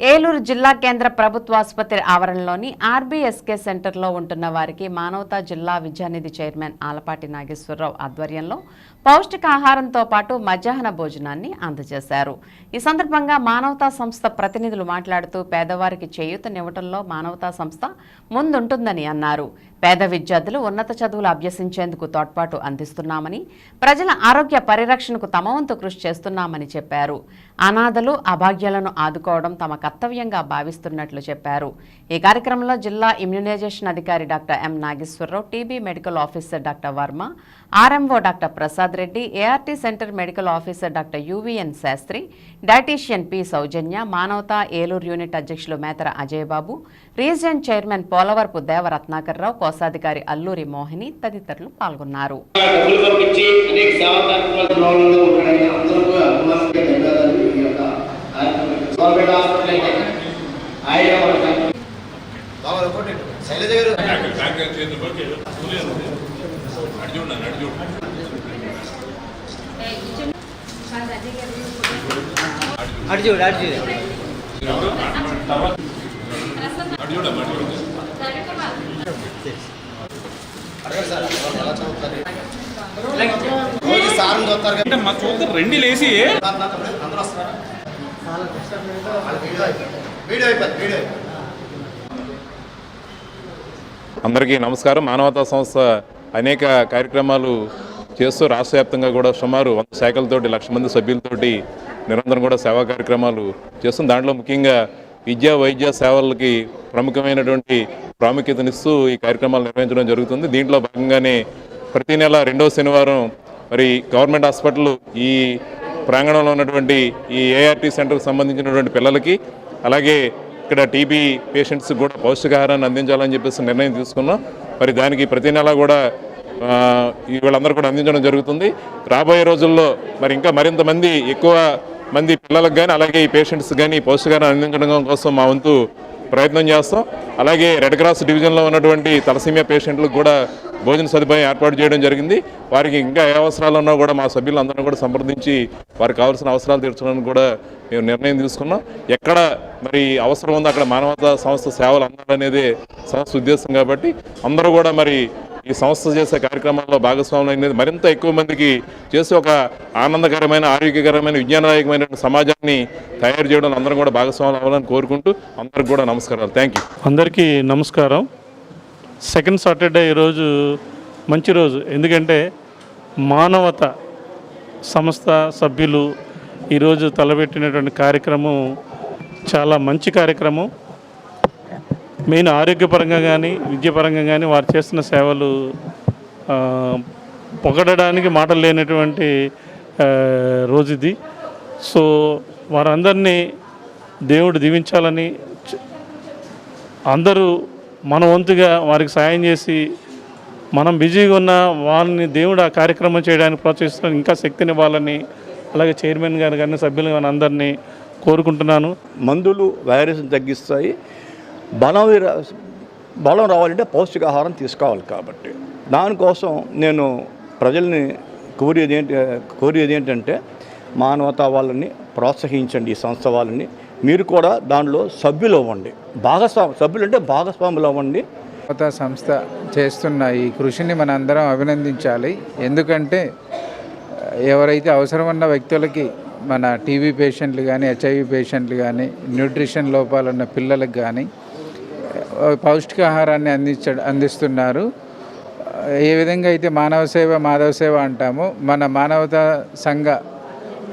ఏలూరు జిల్లా కేంద్ర ప్రభుత్వ ఆసుపత్రి ఆవరణలోని ఆర్బీఎస్కే సెంటర్లో ఉంటున్న వారికి మానవతా జిల్లా విద్యానిధి చైర్మన్ ఆలపాటి నాగేశ్వరరావు ఆధ్వర్యంలో పౌష్టికాహారంతో పాటు మధ్యాహ్న భోజనాన్ని అందజేశారు. ఈ సందర్భంగా మానవతా సంస్థ ప్రతినిధులు మాట్లాడుతూ పేదవారికి చేయూతనివ్వడంలో మానవతా సంస్థ ముందుంటుందని అన్నారు. పేద విద్యార్థులు ఉన్నత చదువులు అభ్యసించేందుకు తోడ్పాటు అందిస్తున్నామని ప్రజల ఆరోగ్య పరిరక్షణకు తమ వంతు కృషి చేస్తున్నామని చెప్పారు. అనాథలు అభాగ్యాలను ఆదుకోవడం తమ కర్తవ్యంగా భావిస్తున్నట్లు చెప్పారు. ఈ కార్యక్రమంలో జిల్లా ఇమ్యునైజేషన్ అధికారి doctor M Nageswararao TB medical officer doctor Varma RMO doctor Prasad Reddy ART centre medical officer doctor UVN Sastri dietician P Soujanya Manavatha Eluru unit అధ్యక్షులు మేతర అజయబాబు రీజియన్ చైర్మన్ పోలవరపు దేవరత్నాకర్రావు కోశాధికారి అల్లూరి మోహిని తదితరులు పాల్గొన్నారు డబ్బులు పంపించి అనేక సేవా కార్యక్రమాలు ఉన్నాయని అందరూ కూడా అభిమానులకి ధన్యవాదాలు ఈ యొక్క కార్యక్రమం గవర్నమెంట్ హాస్పిటల్ అయితే ఆయన శైలజ గారు అటు చూడు అటు చూడు రెండు లేసి అందరూ వస్తారా అందరికీ నమస్కారం. మానవతా సంస్థ అనేక కార్యక్రమాలు చేస్తూ రాష్ట్ర వ్యాప్తంగా కూడా సుమారు వంద శాఖలతోటి లక్ష మంది సభ్యులతోటి నిరంతరం కూడా సేవా కార్యక్రమాలు చేస్తుంది దాంట్లో ముఖ్యంగా విద్యా వైద్య సేవలకి ప్రముఖమైనటువంటి ప్రాముఖ్యతనిస్తూ ఈ కార్యక్రమాలు నిర్వహించడం జరుగుతుంది. దీంట్లో భాగంగానే ప్రతి నెల రెండో శనివారం మరి గవర్నమెంట్ హాస్పిటల్ ఈ ప్రాంగణంలో ఉన్నటువంటి ఈ ఏఆర్టీ సెంటర్కి సంబంధించినటువంటి పిల్లలకి అలాగే ఇక్కడ టీబీ పేషెంట్స్ కూడా పౌష్టికాహారాన్ని అందించాలని చెప్పేసి నిర్ణయం తీసుకున్నాం. మరి దానికి ప్రతి నెల కూడా వీళ్ళందరూ కూడా అందించడం జరుగుతుంది. రాబోయే రోజుల్లో మరి ఇంకా మరింత మంది ఎక్కువ మంది పిల్లలకు కానీ అలాగే ఈ పేషెంట్స్ కానీ పౌష్టికాహారం అందించడం కోసం మా వంతు ప్రయత్నం చేస్తాం. అలాగే రెడ్ క్రాస్ డివిజన్లో ఉన్నటువంటి తలసీమియా పేషెంట్లకు కూడా భోజన సదుపాయం ఏర్పాటు చేయడం జరిగింది. వారికి ఇంకా ఏ అవసరాలు ఉన్నా కూడా మా సభ్యులందరం కూడా సంప్రదించి వారికి కావాల్సిన అవసరాలు తీర్చడానికి కూడా మేము నిర్ణయం తీసుకున్నాం. ఎక్కడ మరి అవసరం ఉందో అక్కడ మానవతా సంస్థ సేవలు అందాలనేదే సంస్థ ఉద్దేశం కాబట్టి అందరూ కూడా మరి ఈ సంస్థ చేసే కార్యక్రమాల్లో భాగస్వాములు అనేది మరింత ఎక్కువ మందికి చేసి ఒక ఆనందకరమైన ఆరోగ్యకరమైన విజ్ఞానదాయకమైన సమాజాన్ని తయారు చేయడం అందరం కూడా భాగస్వాములు అవ్వాలని కోరుకుంటూ అందరికి కూడా నమస్కారాలు. థ్యాంక్ యూ అందరికీ నమస్కారం. సెకండ్ సాటర్డే ఈరోజు మంచి రోజు. ఎందుకంటే మానవత సంస్థ సభ్యులు ఈరోజు తలపెట్టినటువంటి కార్యక్రమం చాలా మంచి కార్యక్రమం. మెయిన్ ఆరోగ్యపరంగా కానీ విద్యాపరంగా కానీ వారు చేస్తున్న సేవలు పొగడడానికి మాటలు లేనటువంటి రోజు ఇది. సో వారందరినీ దేవుడు దీవించాలని అందరూ మన వంతుగా వారికి సాయం చేసి మనం బిజీగా ఉన్న వాళ్ళని దేవుడు ఆ కార్యక్రమం చేయడానికి ప్రోత్సహిస్తున్న ఇంకా శక్తినివ్వాలని అలాగే చైర్మన్ గారు కానీ సభ్యులు కానీ అందరినీ కోరుకుంటున్నాను. మందులు వైరస్ని తగ్గిస్తాయి. బలం బలం రావాలంటే పౌష్టికాహారం తీసుకోవాలి కాబట్టి. దానికోసం నేను ప్రజల్ని కోరేది ఏంటి కోరేది ఏంటంటే మానవతా వాళ్ళని ప్రోత్సహించండి ఈ సంస్థ వాళ్ళని. మీరు కూడా దానిలో సభ్యులు అవ్వండి భాగస్వామి సభ్యులు అంటే భాగస్వాములు అవ్వండి కొత్త సంస్థ చేస్తున్న ఈ కృషిని మనందరం అభినందించాలి. ఎందుకంటే ఎవరైతే అవసరం ఉన్న వ్యక్తులకి మన టీవీ పేషెంట్లు కానీ హెచ్ఐవి పేషెంట్లు కానీ న్యూట్రిషన్ లోపాలున్న పిల్లలకు కానీ పౌష్టికాహారాన్ని అందించ అందిస్తున్నారు. ఏ విధంగా అయితే మానవ సేవ మాధవ సేవ అంటామో మన మానవతా సంఘ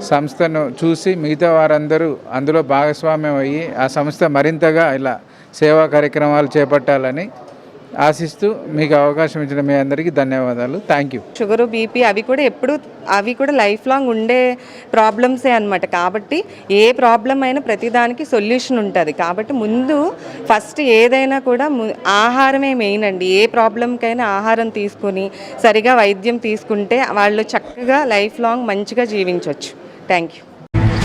సంస్థను చూసి మిగతా వారందరూ అందులో భాగస్వామ్యం అయ్యి ఆ సంస్థ మరింతగా ఇలా సేవా కార్యక్రమాలు చేపట్టాలని ఆశిస్తూ మీకు అవకాశం ఇచ్చిన మీ అందరికీ ధన్యవాదాలు. థ్యాంక్ యూ షుగర్ బీపీ అవి కూడా ఎప్పుడు అవి కూడా లైఫ్ లాంగ్ ఉండే ప్రాబ్లమ్సే అనమాట కాబట్టి ఏ ప్రాబ్లం అయినా ప్రతిదానికి సొల్యూషన్ ఉంటుంది. కాబట్టి ముందు ఫస్ట్ ఏదైనా కూడా ఆహారమే మెయిన్ అండి. ఏ ప్రాబ్లంకైనా ఆహారం తీసుకొని సరిగా వైద్యం తీసుకుంటే వాళ్ళు చక్కగా లైఫ్ లాంగ్ మంచిగా జీవించవచ్చు థ్యాంక్ యూ